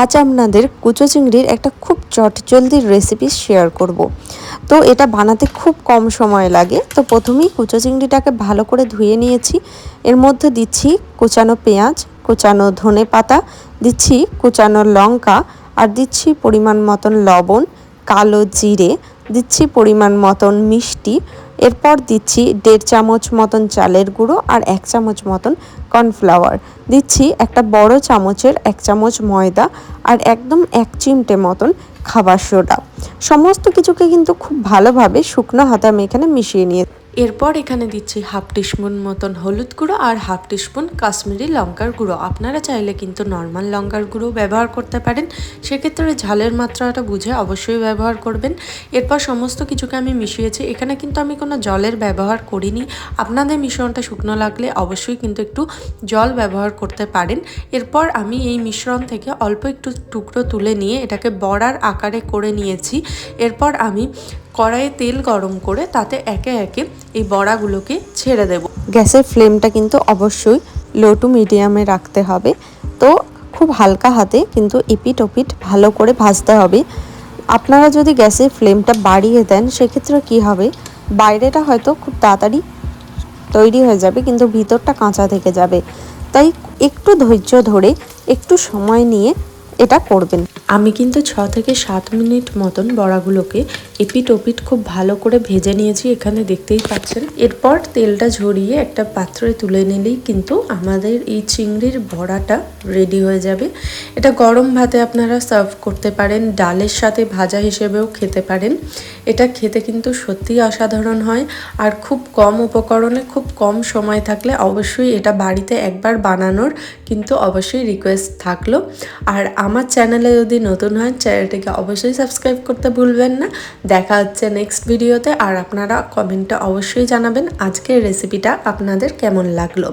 আজ আপনাদের কুচো চিংড়ির একটা খুব চটজলদির রেসিপি শেয়ার করব। তো এটা বানাতে খুব কম সময় লাগে তো প্রথমেই কুচো চিংড়িটাকে ভালো করে ধুয়ে নিয়েছি এর মধ্যে দিচ্ছি কুচানো পেঁয়াজ, কুচানো ধনে পাতা, দিচ্ছি কুচানো লঙ্কা, আর দিচ্ছি পরিমাণ মতন লবণ, কালো জিরে, দিচ্ছি পরিমাণ মতন মিষ্টি এরপর দিচ্ছি দেড় চামচ মতন চালের গুঁড়ো আর এক চামচ মতন কর্নফ্লাওয়ার। দিচ্ছি একটা বড় চামচের এক চামচ ময়দা আর একদম এক চিমটে মতন খাবার সোডা। সমস্ত কিছুকে কিন্তু খুব ভালোভাবে শুকনো হাতে আমি এখানে মিশিয়ে নিয়ে এরপর এখানে দিচ্ছি হাফ টিস্পুন মতন হলুদ গুঁড়ো আর হাফ টিস্পুন কাশ্মীরি লঙ্কার গুঁড়ো। আপনারা চাইলে কিন্তু নর্মাল লঙ্কার গুঁড়ো ব্যবহার করতে পারেন। সেক্ষেত্রে ঝালের মাত্রাটা বুঝে অবশ্যই ব্যবহার করবেন। এরপর সমস্ত কিছুকে আমি মিশিয়েছি। এখানে কিন্তু আমি কোনো জলের ব্যবহার করিনি। আপনাদের মিশ্রণটা শুকনো লাগলে অবশ্যই কিন্তু একটু জল ব্যবহার করতে পারেন। এরপর আমি এই মিশ্রণ থেকে অল্প একটু টুকরো তুলে নিয়ে এটাকে বড়ার আকারে করে নিয়েছি। এরপর আমি কড়াইয়ে তেল গরম করে তাতে একে একে এই বড়াগুলোকে ছেড়ে দেব। গ্যাসের ফ্লেমটা কিন্তু অবশ্যই লো টু মিডিয়ামে রাখতে হবে। তো খুব হালকা হাতে কিন্তু এপিট ওপিট ভালো করে ভাজতে হবে। আপনারা যদি গ্যাসের ফ্লেমটা বাড়িয়ে দেন, সেক্ষেত্রে কি হবে? বাইরেটা হয়তো খুব তাড়াতাড়ি তৈরি হয়ে যাবে, কিন্তু ভিতরটা কাঁচা থেকে যাবে। তাই একটু ধৈর্য ধরে, একটু সময় নিয়ে এটা করবেন। আমি কিন্তু ছ থেকে সাত মিনিট মতন বড়াগুলোকে এপিট ওপিট খুব ভালো করে ভেজে নিয়েছি, এখানে দেখতেই পাচ্ছেন। এরপর তেলটা ঝরিয়ে একটা পাত্রে তুলে নিলেই কিন্তু আমাদের এই চিংড়ির বড়াটা রেডি হয়ে যাবে। এটা গরম ভাতে আপনারা সার্ভ করতে পারেন, ডালের সাথে ভাজা হিসেবেও খেতে পারেন। এটা খেতে কিন্তু সত্যিই অসাধারণ হয় আর খুব কম উপকরণে খুব কম সময় থাকলে অবশ্যই এটা বাড়িতে একবার বানানোর কিন্তু অবশ্যই রিকোয়েস্ট থাকল। আর আমার চ্যানেলে যদি নতুন হয় চ্যানেলটিকে অবশ্যই সাবস্ক্রাইব করতে ভুলবেন না। দেখা হচ্ছে নেক্সট ভিডিওতে আর আপনারা কমেন্টটা অবশ্যই জানাবেন আজকের রেসিপিটা আপনাদের কেমন লাগল।